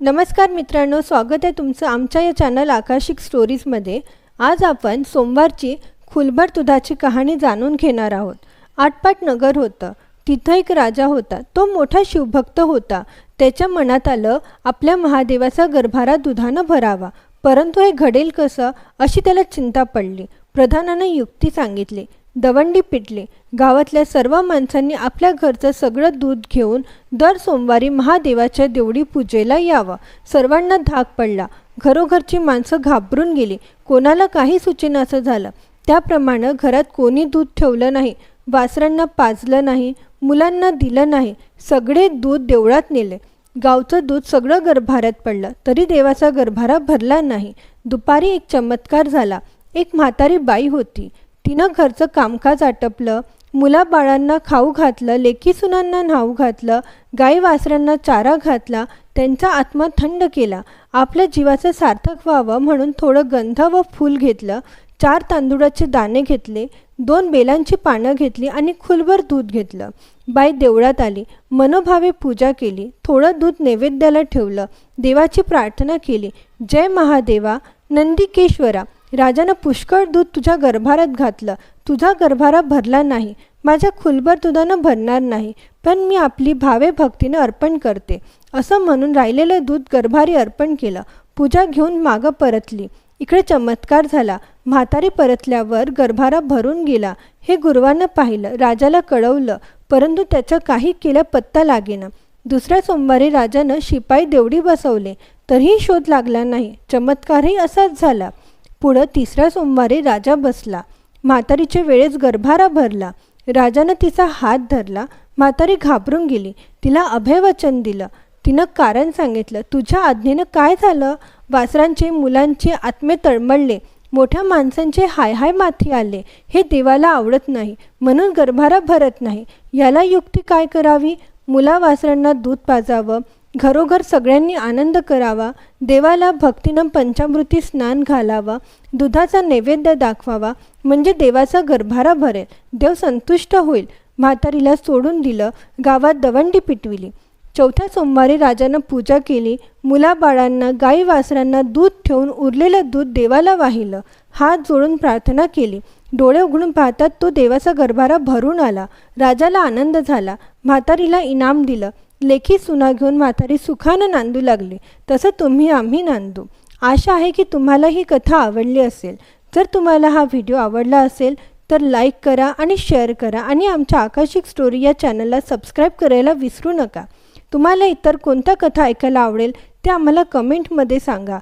नमस्कार मित्रांनो स्वागत आहे तुमचं आमच्या या चॅनल आकाशिक स्टोरीजमध्ये आज आपण सोमवारची खुलभर दुधाची कहाणी जाणून घेणार आहोत. आटपाट नगर होतं तिथं एक राजा होता तो मोठा शिवभक्त होता. त्याच्या मनात आलं आपल्या महादेवाचा गर्भारा दुधानं भरावा. परंतु हे घडेल कसं अशी त्याला चिंता पडली. प्रधानानं युक्ती सांगितली दवंडी पिटली. गावातल्या सर्व माणसांनी आपल्या घरचं सगळं दूध घेऊन दर सोमवारी महादेवाच्या देवडी पूजेला यावं. सर्वांना धाक पडला. घरोघरची माणसं घाबरून गेली. कोणाला काही सुचेनासं झालं? त्याप्रमाणे घरात कोणी दूध ठेवलं नाही. वासरांना पाजलं नाही. मुलांना दिलं नाही. सगळे दूध देवळात नेले. गावचं दूध सगळं गर्भाऱ्यात पडलं. तरी देवाचा गर्भारा भरला नाही. दुपारी एक चमत्कार झाला. एक म्हातारी बाई होती. तिनं घरचं कामकाज आटपलं मुलाबाळांना खाऊ घातलं लेकीसुनांना न्हाऊ घातलं गाई वासरांना चारा घातला त्यांचा आत्मा थंड केला आपल्या जीवाचं सार्थक व्हावं म्हणून थोडं गंध व फूल घेतलं चार तांदूळाचे दाणे घेतले दोन बेलांची पानं घेतली आणि खुलभर दूध घेतलं. बाई देवळात आली मनोभावे पूजा केली थोडं दूध नैवेद्याला ठेवलं देवाची प्रार्थना केली जय महादेवा नंदिकेश्वरा राजानं पुष्कळ दूध तुझ्या गर्भारात घातलं. तुझा गर्भारा भरला नाही. माझ्या खुलभर दुधानं भरणार नाही. पण मी आपली भावे भक्तीनं अर्पण करते. असं म्हणून राहिलेलं दूध गर्भारी अर्पण केलं. पूजा घेऊन मागं परतली. इकडे चमत्कार झाला. म्हातारी परतल्यावर गर्भारा भरून गेला. हे गुरुवानं पाहिलं. राजाला कळवलं. परंतु त्याचं काही केलं पत्ता लागेना. दुसऱ्या सोमवारी राजानं शिपाई देवडी बसवले. तरीही शोध लागला नाही. चमत्कारही असाच झाला. पुढं तिसऱ्या सोमवारी राजा बसला. म्हातारीच्या वेळेस गर्भारा भरला. राजानं तिचा हात धरला. म्हातारी घाबरून गेली. तिला अभयवचन दिलं. तिनं कारण सांगितलं. तुझ्या आज्ञेनं काय झालं? वासरांचे मुलांचे आत्मे तळमळले. मोठ्या माणसांचे हाय हाय माथी आले. हे देवाला आवडत नाही. म्हणून गर्भारा भरत नाही. याला युक्ती काय करावी? मुला वासरांना दूध पाजावं. घरोघर सगळ्यांनी आनंद करावा देवाला भक्तीनं पंचामृती स्नान घालावा दुधाचा नैवेद्य दाखवावा म्हणजे देवाचा गर्भारा भरेल. देव संतुष्ट होईल. म्हातारीला सोडून दिलं गावात दवंडी पिटविली. चौथ्या सोमवारी राजानं पूजा केली मुलाबाळांना गाई वासरांना दूध ठेवून उरलेलं दूध देवाला वाहिलं. हात जोडून प्रार्थना केली. डोळे उघडून पाहतात तो देवाचा गर्भारा भरून आला. राजाला आनंद झाला. म्हातारीला इनाम दिलं. लेखी सुना घेऊन म्हातारी सुखानं नांदू लागली. तसं तुम्ही आम्ही नांदू. आशा आहे की तुम्हाला ही कथा आवडली असेल. जर तुम्हाला हा व्हिडिओ आवडला असेल तर लाईक करा आणि शेअर करा आणि आमच्या आकाशिक स्टोरी या चॅनलला सबस्क्राईब करायला विसरू नका. तुम्हाला इतर कोणत्या कथा ऐकायला आवडेल ते आम्हाला कमेंटमध्ये सांगा.